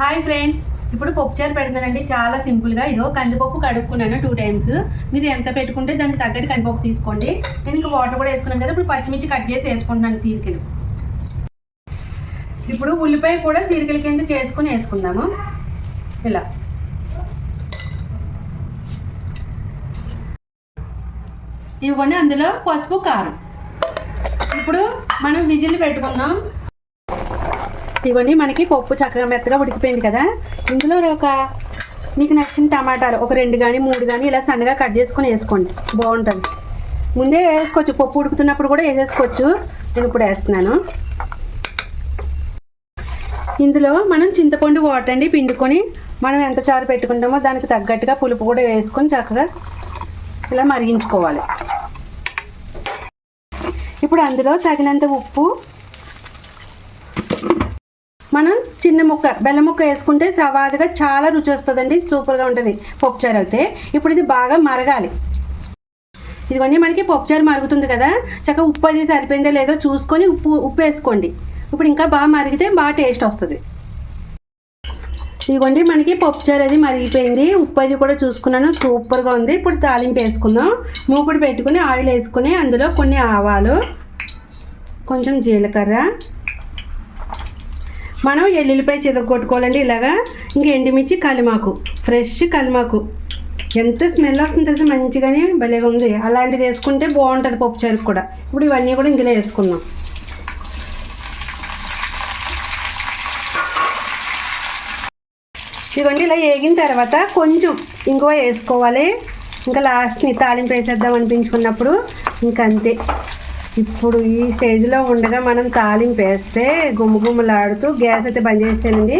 Hi friends ఇప్పుడు పప్పు చారు పెడుతున్నానండి చాలా సింపుల్గా ఇదో కందిపప్పు కడుక్కున్నాను టూ టైమ్స్ మీరు ఎంత పెట్టుకుంటే దానికి తగ్గట్టు కందిపప్పు తీసుకోండి. నేను ఇంకా వాటర్ కూడా వేసుకున్నాను కదా. ఇప్పుడు పచ్చిమిర్చి కట్ చేసి వేసుకుంటున్నాను సీరికలు. ఇప్పుడు ఉల్లిపాయ కూడా సీరికల కింద చేసుకుని వేసుకుందాము. ఇలా. ఇవ్వండి అందులో పసుపు కారం. ఇప్పుడు మనం విజిల్ పెట్టుకుందాం. ఇవన్నీ మనకి పప్పు చక్కగా మెత్తగా ఉడికిపోయింది కదా. ఇందులో ఒక మీకు నచ్చిన టమాటాలు ఒక రెండు కానీ మూడు కానీ ఇలా సన్నగా కట్ చేసుకొని వేసుకోండి. బాగుంటుంది. ముందే వేసుకోవచ్చు. పప్పు ఉడుకుతున్నప్పుడు కూడా వేసేసుకోవచ్చు. నేను ఇప్పుడు వేస్తున్నాను. ఇందులో మనం చింతపండు వాటర్ అండి పిండుకొని మనం ఎంత చారు పెట్టుకుంటామో దానికి తగ్గట్టుగా పులుపు కూడా వేసుకొని చక్కగా ఇలా మరిగించుకోవాలి. ఇప్పుడు అందులో తగినంత ఉప్పు మనం చిన్న ముక్క బెల్లం ముక్క వేసుకుంటే సవాదుగా చాలా రుచి వస్తుందండి. సూపర్గా ఉంటుంది. పప్పుచారు అయితే ఇప్పుడు ఇది బాగా మరగాలి. ఇదిగోండి మనకి పప్పుచారు మరుగుతుంది కదా. చక్కగా ఉప్పు అది సరిపోయిందో లేదో చూసుకొని ఉప్పు ఉప్పు వేసుకోండి. ఇప్పుడు ఇంకా బాగా మరిగితే బాగా టేస్ట్ వస్తుంది. ఇదిగోండి మనకి పప్పుచారు అది మరిగిపోయింది. ఉప్పు అది కూడా చూసుకున్నాను. సూపర్గా ఉంది. ఇప్పుడు తాలింపు వేసుకుందాం. మూకుడు పెట్టుకుని ఆయిల్ వేసుకుని అందులో కొన్ని ఆవాలు కొంచెం జీలకర్ర మనం ఎల్లుల్లిపాయ చితగొట్టుకోవాలండి ఇలాగా. ఇంకా ఎండుమిర్చి కలిమాకు ఫ్రెష్ కలిమాకు. ఎంత స్మెల్ వస్తుంది తెలిసి? మంచిగానే భలేగా ఉంది. అలాంటిది వేసుకుంటే బాగుంటుంది పప్పు చారుకు కూడా. ఇప్పుడు ఇవన్నీ కూడా ఇందులో వేసుకుందాం. ఇదిగోండి ఇలా వేగిన తర్వాత కొంచెం ఇంకో వేసుకోవాలి. ఇంకా లాస్ట్ని తాలింపు వేసేద్దాం అనిపించుకున్నప్పుడు. ఇంకంతే. ఇప్పుడు ఈ స్టేజ్లో ఉండగా మనం తాలింపు వేస్తే గుమ్మ గుమ్మలాడుతూ గ్యాస్ అయితే బంద్ చేస్తానండి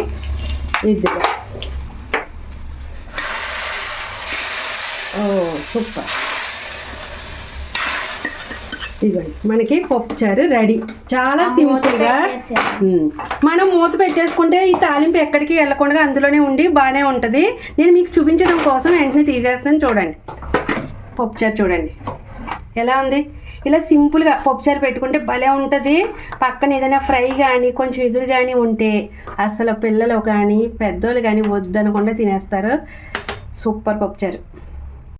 ఇదిగా. ఓ సూపర్. ఇదిగోండి మనకి పప్పుచారు రెడీ. చాలా సింపుల్గా. మనం మూత పెట్టేసుకుంటే ఈ తాలింపు ఎక్కడికి వెళ్ళకుండా అందులోనే ఉండి బాగానే ఉంటుంది. నేను మీకు చూపించడం కోసం వెంటనే తీసేస్తాను చూడండి. పప్పుచారు చూడండి. ఎలా ఉంది? ఇలా సింపుల్గా పప్పుచారు పెట్టుకుంటే భలే ఉంటుంది. పక్కన ఏదైనా ఫ్రై కానీ కొంచెం ఎగురు కానీ ఉంటే అసలు పిల్లలు కానీ పెద్దోళ్ళు కానీ వద్దనకుండా తినేస్తారు. సూపర్ పప్పుచారు.